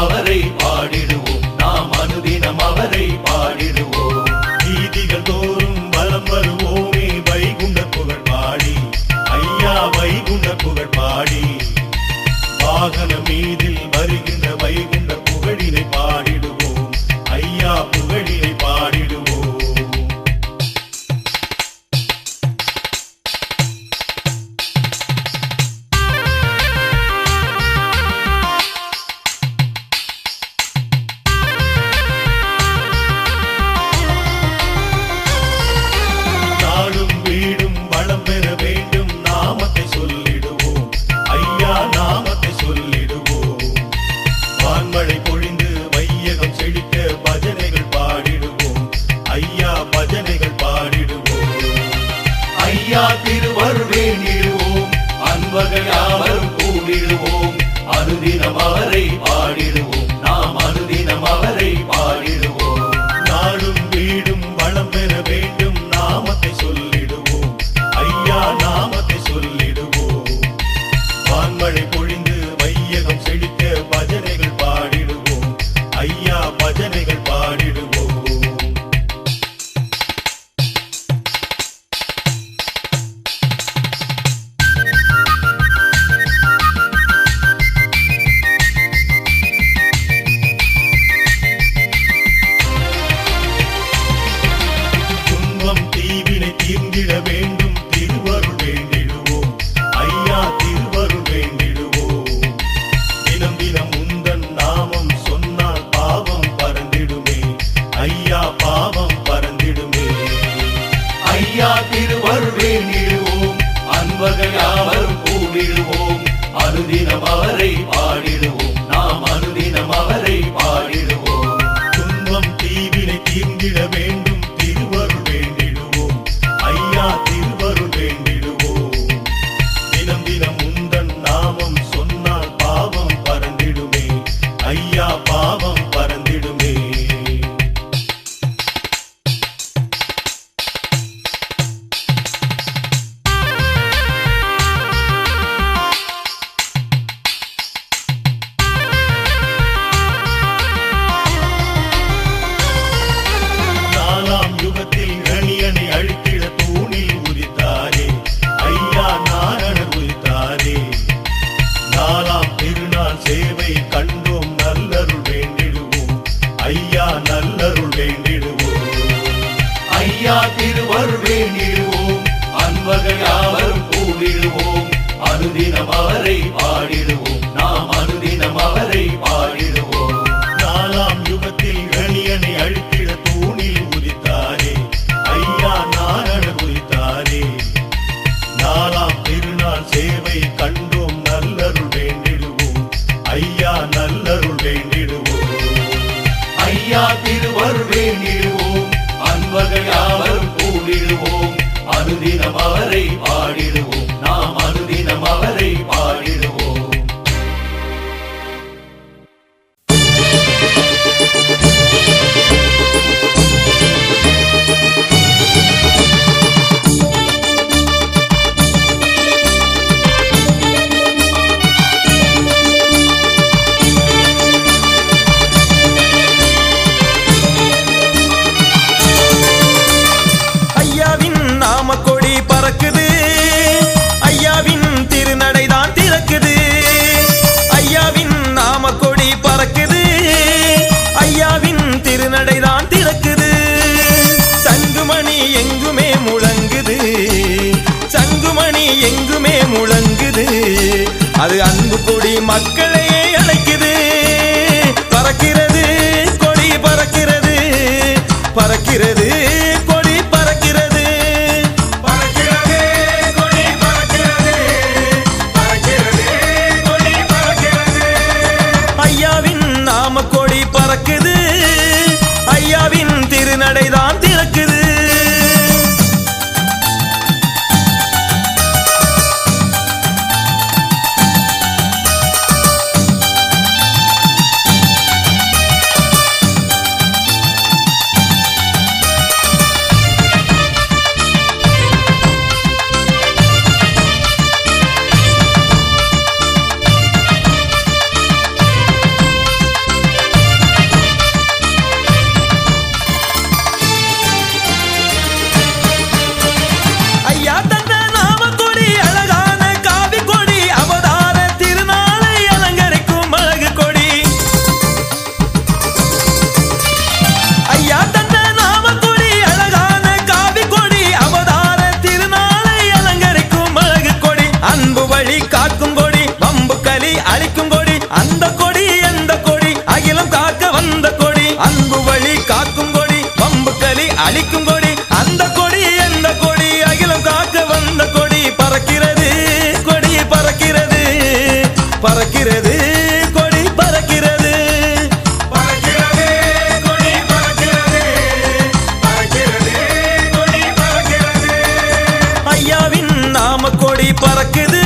Valerie அனுதினம் அவரை பாடிடுவோம். நாம் அனுதினம் அவரை பாடிடுவோம். துன்பம் தீவினை தீர்ந்திட வேண்டும். பாடினவாரை பாடி அது அன்பு கொடி மக்களையே அழைக்குது. பறக்கிறது கொடி பறக்கிறது. பறக்கிறது கொடி பறக்கிறது. ஐயாவின் நாம கொடி பறக்குது. ஐயாவின் திருநடைதான் கொடி பறக்குது.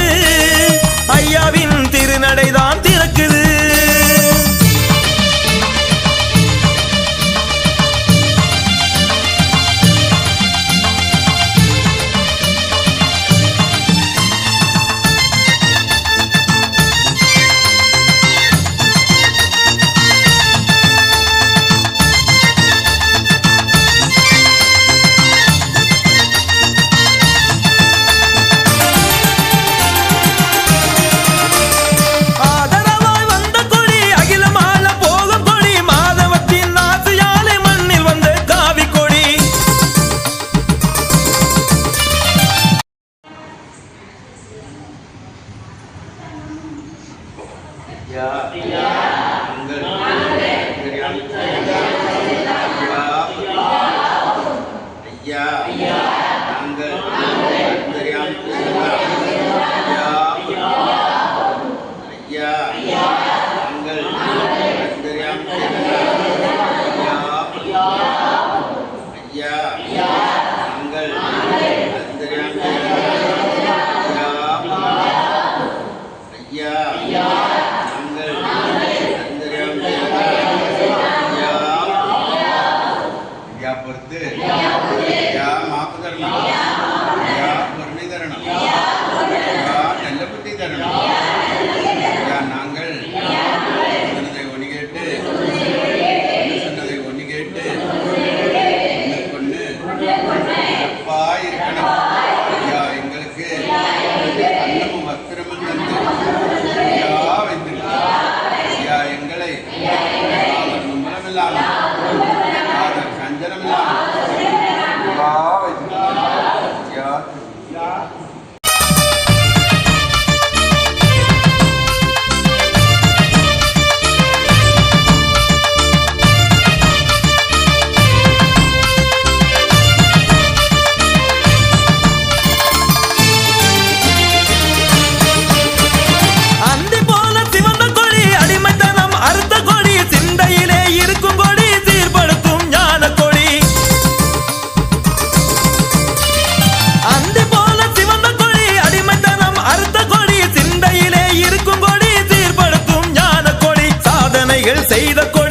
கொடி செய்த கொ